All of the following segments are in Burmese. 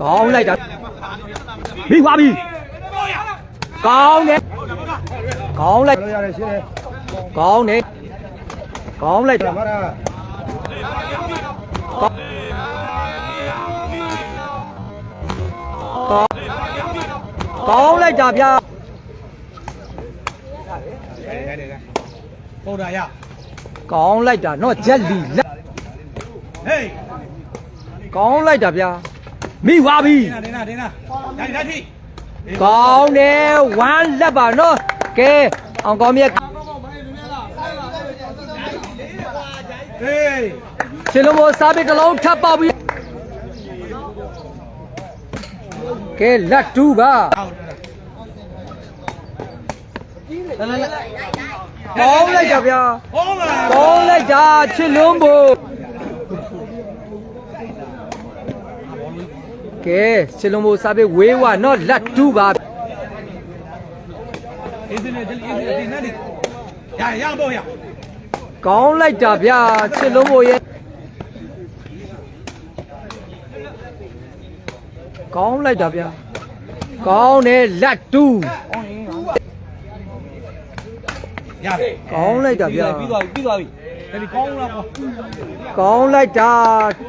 ကောင်းလိုက်တာမိသွားပြီကောင်းတယ်ကောင်းလိုက်လို့ရတယ်ရှင်းတယ်ကောင်းတယ်ကောင်းလိုက်တာမာရာကောင်းလိုက်တာဗျာပေါ်တာရကောင်းလိုက်တာနော်ဂျက်လီလက်ဟေး ကောင်းလိုက်တာဗျာမိသွားပြီဒင်းနာဒင်းနာဒင်းနာဒါဒီဒါထိကောင်းတယ်ဝမ်းလက်ပါနော်ကဲအောင်ကောင်းမြတ်ဟေးရှင်လုံးမစားပြီးတစ်လုံးထပ်ပေါက်ပြီးကဲလက်တူပါဟောက်ကောင်းလိုက်တာဗျာဟောလာကောင်းလိုက်တာချစ်လုံးဖို့ ကဲချစ်လုံးဖို့စားပြီးဝေးဝနော်လက်တူပါအေးစင်းနဲ့ဒီအေးစင်းဒီနာဒီရရအောင်ရကောင်းလိုက်တာဗျာချစ်လုံးဖို့ရဲ့ကောင်းလိုက်တာဗျာကောင်းတယ်လက်တူရပြီကောင်းလိုက်တာဗျာပြီးသွားပြီပြီးသွားပြီဒီကောင်းလားကွာကောင်းလိုက်တာ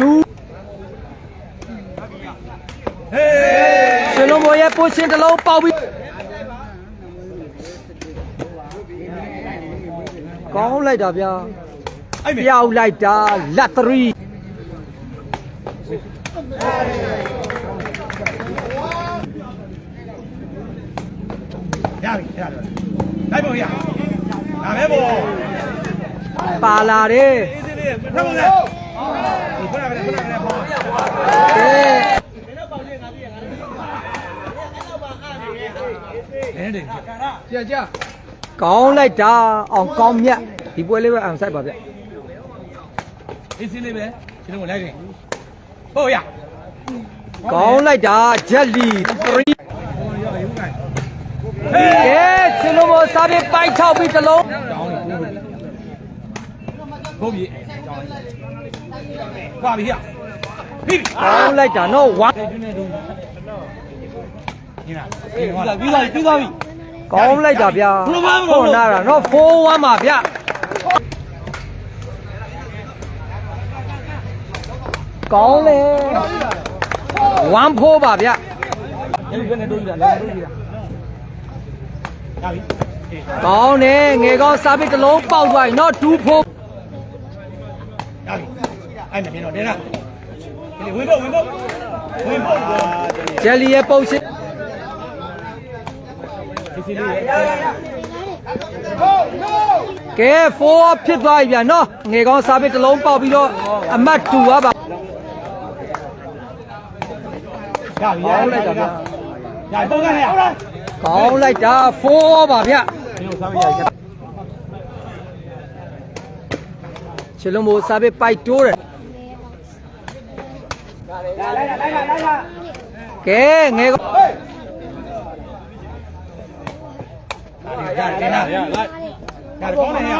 တူ ဟေးရှင်လုံးဘောရဲ့ပိုရှင်တစ်လုံးပေါက်ပြီးကောင်းလိုက်တာဗျာအဲ့မေပြောက်လိုက်တာလက်သရီရပြီရပြီလိုက်ပေါ်ရဒါပဲပေါ့ပါလာတယ်အေးစင်းလေးထပ်ပေါ်လာဒီခုနကလည်းခုနကလည်းပေါ့ကဲ တယ်ကြာကြာကောင်းလိုက်တာအောင်ကောင်းမြတ်ဒီပွဲလေးပဲအောင်ဆိုင်ပါဗျအေးစင်းလေးပဲရှင်းလို့လိုက်တယ်ဟုတ်ရကောင်းလိုက်တာဂျက်လီ3ဟေးကဲရှင်လုံးဘောစားပြီးပိုက်ချောက်ပြီးတစ်လုံးတောင်းနေဘုတ်ပြီကွာပြီရပြီကောင်းလိုက်တာနော်ဝမ်းဒီနေ့တူညီလာ ပြီးသွားပြီပြီးသွားပြီကောင်းလိုက်တာဗျာဘယ်လိုမှမကောင်းဘူးနာတာနော်4 1ပါဗျကောင်းလေ1 4ပါဗျဒီလိုနဲ့တူပြီလားလည်းတူပြီလားရပြီကောင်းတယ်ငယ်ကောင်းစားပြီးတစ်လုံးပေါက်သွားပြီနော်2 4ရပြီအဲ့မမြင်တော့တင်းလားဒီဝင်ဖို့ဝင်ဖို့ဝင်ဖို့ဂျယ်လီရဲ့ပုတ်ရှင်းဒီစီလေး ကဲ4ဖြစ်သွားပြီဗျာနော်ငယ်ကောင်းစားပြီးတစ်လုံးပေါက်ပြီးတော့အမတ်2ပါပါရပြီရလိုက်တာဗျာရပုံကလည်းဟုတ်လားကောင်းလိုက်တာ4ပါဗျဒီလိုစားမရရချေလုံးမိုးစားပြီးပိုက်တိုးတယ်ကဲငယ်ကောင်း ရတင်းလားရလိုက်ရကောင်းတယ်ရ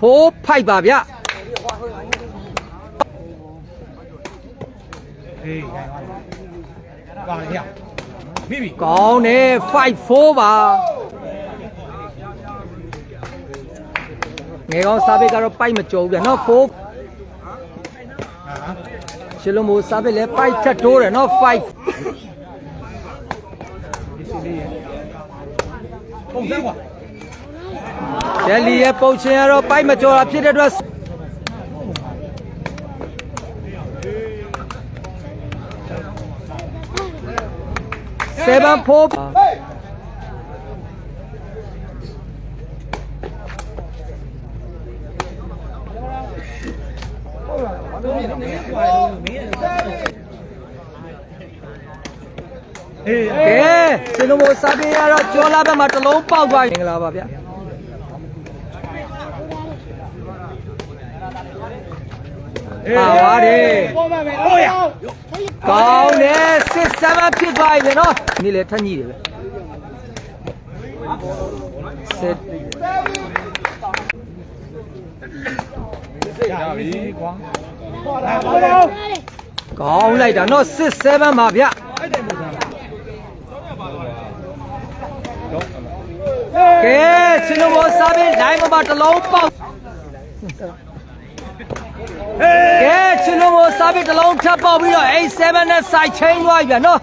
4 5ပါဗျအေးရပါရပြီပြီကောင်းတယ်5 4ပါငယ်ကောင်းစားပြီးကတော့ပိုက်မကြောဘူးဗျနော်4ဟာချေလုံးမိုးစားပြီးလဲပိုက်ထက်တိုးတယ်နော်5 ဒီစီလေးပုံစံကွာဂျယ်လီရဲ့ပုတ်ချင်းကတော့ပိုက်မကြောတာဖြစ်တဲ့အတွက်7 4 အေးကဲစင်လုံးမိုးစားပြီးကတော့ကျော်လာဘက်မှာတစ်လုံးပေါက်သွားပြီမင်္ဂလာပါဗျပါပါတယ်ဟုတ်ရကောင်းတယ်စစ်7ဖြစ်သွားပြီနော်ဒီလေထက်ကြီးတယ်ပဲစစ်ရပြီကွာကောင်းလိုက်တာနော်6 7ပါဗျကဲချင်း လုံးဘောစားပြီးဒိုင်းမမတစ်လုံးပေါက်ဟေးကဲချင်းလုံးဘောစားပြီးတစ်လုံးထပ်ပေါက်ပြီးတော့အဲ့7နဲ့ side chain သွားပြီဗျနော်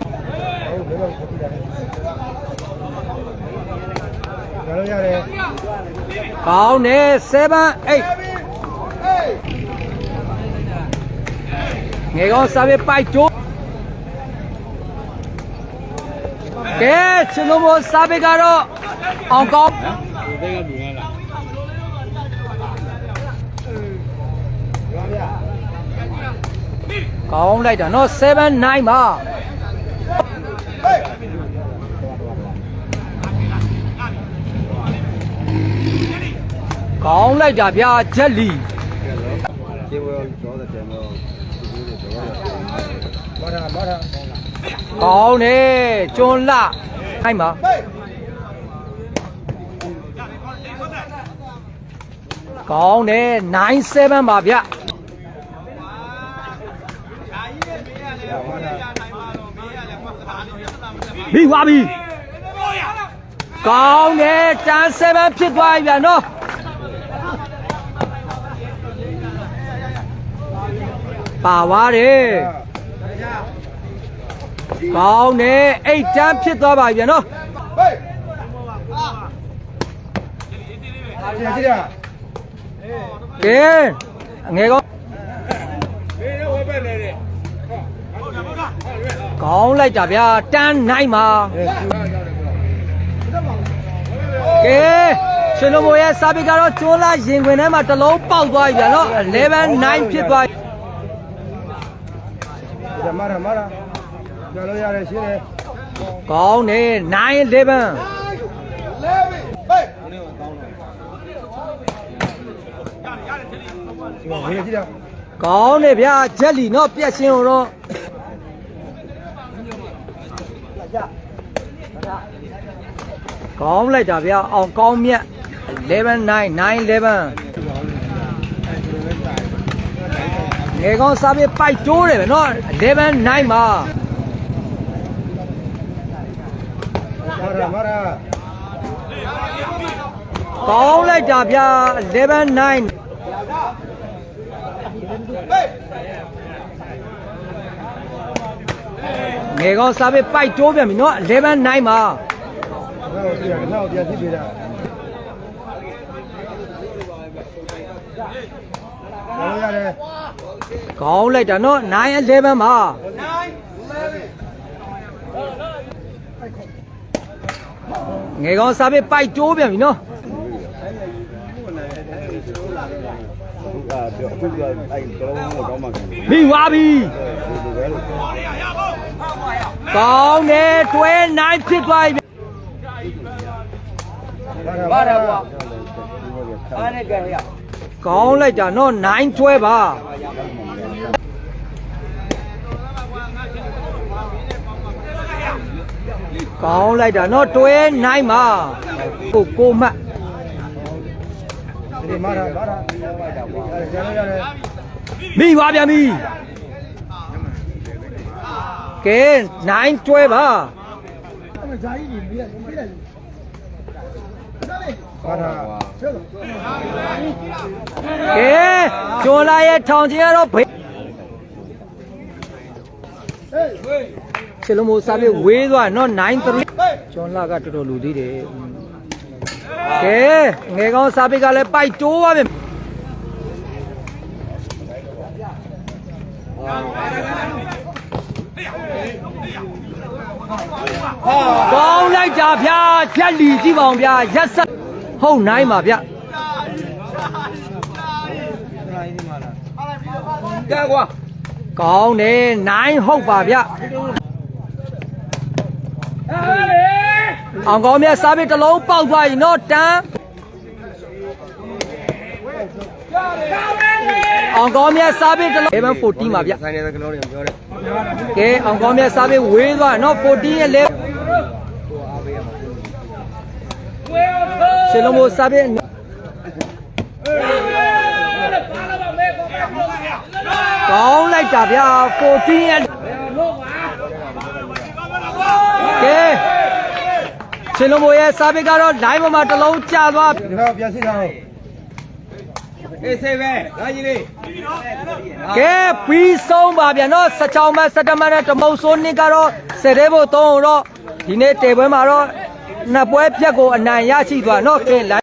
ရလို့ရတယ်ကောင်းတယ်7 8ငယ်ကောင်းစားပြီးပိုက်တိုးကဲချင်းလုံးဘောစားပြီးကတော့အောင်ကောင်း ကောင်းလိုက်တာနော်7 9ပါကောင်းလိုက်တာဗျာချက်လီမာတာမာတာကောင်းတယ်ကျွန်းလနိုင်ပါ ကောင်းတယ်9 7ပါဗျာပြီးသွားပြီကောင်းတယ်တန်း7ဖြစ်သွားပြီဗျာနော်ပါသွားတယ်ကောင်းတယ်အိတ်တန်းဖြစ်သွားပါပြီဗျာနော်ဟေးကြည့်ကြည့်ရ ကဲအငယ်ကောင်းကောင်းလိုက်တာဗျာတန်းနိုင်ပါကဲရှင်လုံးမိုးရဲ့စာပေကတော့ကျိုးလာရင်ခွင်ထဲမှာတစ်လုံးပေါက်သွားပြီဗျာနော်11 9ဖြစ်သွားပြီဒါမာတာမာတာရလို့ရတယ်ရှင်းတယ်ကောင်းတယ်9 11 လဲပြီဟေးဒီမှာကြည့်ရကောင်းတယ်ဗျာဂျက်လီနော်ပြက်ရှင်းတော့ကောင်းလိုက်တာဗျာအောင်ကောင်းမြတ်11 9 9 11ငယ်ကောင်းစားပြီးပိုက်တိုးတယ်ဗျနော်11 9မှာမာတာမာတာ ကောင်းလိုက်တာဗျာ11 9ငယ်ကောင်းစားပြီးပိုက်တိုးပြန်ပြီနော်11 9မှာနောက်ကြည့်ရနောက်ပြန်ကြည့်ပြတာရလို့ရတယ်ကောင်းလိုက်တာနော်9 11မှာငယ်ကောင်းစားပြီးပိုက်တိုးပြန်ပြီနော် အခုကပြောအခုကအဲ့ကလုံးကိုတောင်းပါခင်ပြီးသွားပြီကောင်းတယ်တွဲနိုင်ဖြစ်သွားပြီဘာလဲကွာအားနဲ့ကြရကောင်းလိုက်တာနော်9တွဲပါကောင်းလိုက်တာနော်တွဲ9ပါကိုကိုမှတ် ဒီမာတာမာတာရလို့ရတယ်မိသွားပြန်ပြီကဲ9တွဲပါမာတာကဲကျော်လာရဲ့ထောင်ချင်းကတော့ဘေးချေလုံးမိုးစားပြီးဝေးသွားနော်9 3ကျော်လာကတော်တော်လူသေးတယ် ကဲငယ်ကောင်းစားပြီးကလည်းပိုက်တိုးပါပြီကောင်းလိုက်တာဗျာချက်လီကြည့်ပါအောင်ဗျာရက်ဆက်ဟုတ်နိုင်ပါဗျာကဲကွာကောင်းတယ်နိုင်ဟုတ်ပါဗျအော င်ကောင်းမြတ်စားပြီးတစ်လုံးပေါက်သွားပြီနော်တန်းအောင်ကောင်းမြတ်စားပြီးတစ်လုံး1114ပါဗျဆိုင်နေတဲ့ကလောတွေပြောတယ်ကဲအောင်ကောင်းမြတ်စားပြီးဝေးသွားနော်14ရဲ့လေရှင်းလုံးမို့စားပြီးကောလိုက်တာဗျာ14ရဲ့ကဲ ချင်လုံးမိုးရဲ့စားပစ်ကတော့ line ပေါ်မှာတစ်လုံးကျသွားဒီတော့ပြန်စစ်ထားအောင်အေးဆေးပဲလာကြီးလေးကဲပြီးဆုံးပါဗျာနော်16မတ်17မတ်နဲ့တမုံစိုးနှစ်ကတော့စတဲ့ဖို့သုံးတော့ဒီနေ့တေပွဲမှာတော့နှစ်ပွဲပြက်ကိုအနိုင်ရရှိသွားနော်ကဲ